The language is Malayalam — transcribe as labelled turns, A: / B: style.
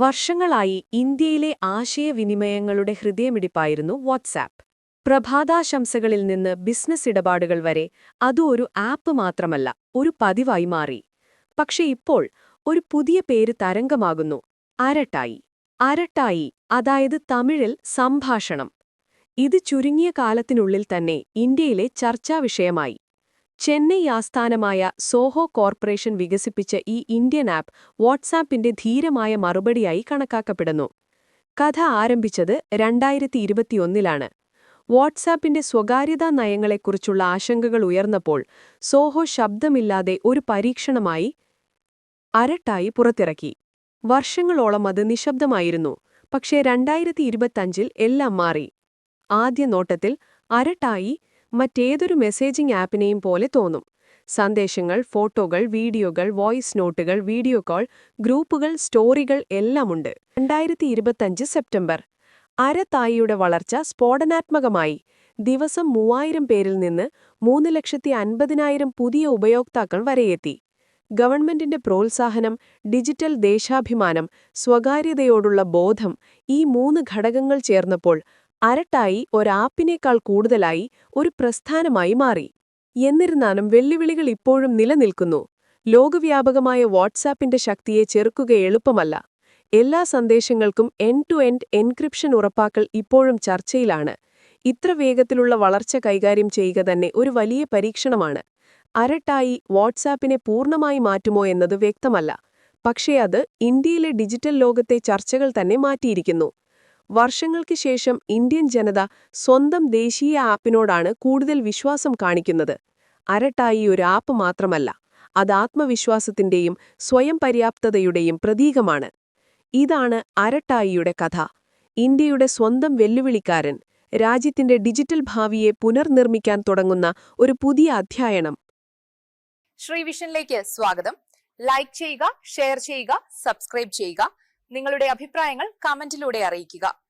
A: വർഷങ്ങളായി ഇന്ത്യയിലെ ആശയവിനിമയങ്ങളുടെ ഹൃദയമിടിപ്പായിരുന്നു വാട്സാപ്പ്. പ്രഭാതാശംസകളിൽ നിന്ന് ബിസിനസ് ഇടപാടുകൾ വരെ അത് ഒരു ആപ്പ് മാത്രമല്ല ഒരു പതിവായി മാറി. പക്ഷെ ഇപ്പോൾ ഒരു പുതിയ പേര് തരംഗമാകുന്നു അരട്ടായി. അരട്ടായി അതായത് തമിഴിൽ സംഭാഷണം. ഇത് ചുരുങ്ങിയ കാലത്തിനുള്ളിൽ തന്നെ ഇന്ത്യയിലെ ചർച്ചാവിഷയമായി ചെന്നൈ ആസ്ഥാനമായ സോഹോ കോർപ്പറേഷൻ വികസിപ്പിച്ച ഈ ഇന്ത്യൻ ആപ്പ് വാട്സാപ്പിന്റെ ധീരമായ മറുപടിയായി കണക്കാക്കപ്പെടുന്നു. കഥ ആരംഭിച്ചത് രണ്ടായിരത്തി ഇരുപത്തിയൊന്നിലാണ് വാട്സാപ്പിന്റെ സ്വകാര്യതാ നയങ്ങളെക്കുറിച്ചുള്ള ആശങ്കകൾ ഉയർന്നപ്പോൾ സോഹോ ശബ്ദമില്ലാതെ ഒരു പരീക്ഷണമായി അരട്ടായി പുറത്തിറക്കി. വർഷങ്ങളോളം അത് നിശബ്ദമായിരുന്നു. പക്ഷേ രണ്ടായിരത്തി ഇരുപത്തഞ്ചിൽ എല്ലാം മാറി. ആദ്യ നോട്ടത്തിൽ അരട്ടായി മറ്റേതൊരു മെസ്സേജിംഗ് ആപ്പിനെയും പോലെ തോന്നും. സന്ദേശങ്ങൾ ഫോട്ടോകൾ വീഡിയോകൾ വോയിസ് നോട്ടുകൾ വീഡിയോ കോൾ ഗ്രൂപ്പുകൾ സ്റ്റോറികൾ എല്ലാമുണ്ട്. രണ്ടായിരത്തി ഇരുപത്തഞ്ച് സെപ്റ്റംബർ അരത്തായിയുടെ വളർച്ച സ്ഫോടനാത്മകമായി. ദിവസം മൂവായിരം പേരിൽ നിന്ന് മൂന്ന് ലക്ഷത്തി അൻപതിനായിരം പുതിയ ഉപയോക്താക്കൾ വരെയെത്തി. ഗവൺമെന്റിന്റെ പ്രോത്സാഹനം ഡിജിറ്റൽ ദേശാഭിമാനം സ്വകാര്യതയോടുള്ള ബോധം ഈ മൂന്ന് ഘടകങ്ങൾ ചേർന്നപ്പോൾ അരട്ടായി ഒരാപ്പിനേക്കാൾ കൂടുതലായി ഒരു പ്രസ്ഥാനമായി മാറി. എന്നിരുന്നാലും വെല്ലുവിളികൾ ഇപ്പോഴും നിലനിൽക്കുന്നു. ലോകവ്യാപകമായ വാട്സാപ്പിന്റെ ശക്തിയെ ചെറുക്കുക എളുപ്പമല്ല. എല്ലാ സന്ദേശങ്ങൾക്കും എൻഡ് ടു എൻഡ് എൻക്രിപ്ഷൻ ഉറപ്പാക്കൽ ഇപ്പോഴും ചർച്ചയിലാണ്. ഇത്ര വേഗത്തിലുള്ള വളർച്ച കൈകാര്യം ചെയ്യുക തന്നെ ഒരു വലിയ പരീക്ഷണമാണ്. അരട്ടായി വാട്സാപ്പിനെ പൂർണമായി മാറ്റുമോ എന്നത് വ്യക്തമല്ല. പക്ഷേ അത് ഇന്ത്യയിലെ ഡിജിറ്റൽ ലോകത്തെ ചർച്ചകൾ തന്നെ മാറ്റിയിരിക്കുന്നു. വർഷങ്ങൾക്ക് ശേഷം ഇന്ത്യൻ ജനത സ്വന്തം ദേശീയ ആപ്പിനോടാണ് കൂടുതൽ വിശ്വാസം കാണിക്കുന്നത്. അരട്ടായി ഒരു ആപ്പ് മാത്രമല്ല അത് ആത്മവിശ്വാസത്തിന്റെയും സ്വയം പര്യാപ്തതയുടെയും പ്രതീകമാണ്. ഇതാണ് അരട്ടായിയുടെ കഥ. ഇന്ത്യയുടെ സ്വന്തം വെല്ലുവിളിക്കാരൻ രാജ്യത്തിന്റെ ഡിജിറ്റൽ ഭാവിയെ പുനർനിർമ്മിക്കാൻ തുടങ്ങുന്ന ഒരു പുതിയ അധ്യായനം.
B: ശ്രീവിഷനിലേക്ക് സ്വാഗതം. ലൈക്ക് ചെയ്യുക ഷെയർ ചെയ്യുക സബ്സ്ക്രൈബ് ചെയ്യുക. നിങ്ങളുടെ അഭിപ്രായങ്ങൾ കമന്റിലൂടെ അറിയിക്കുക.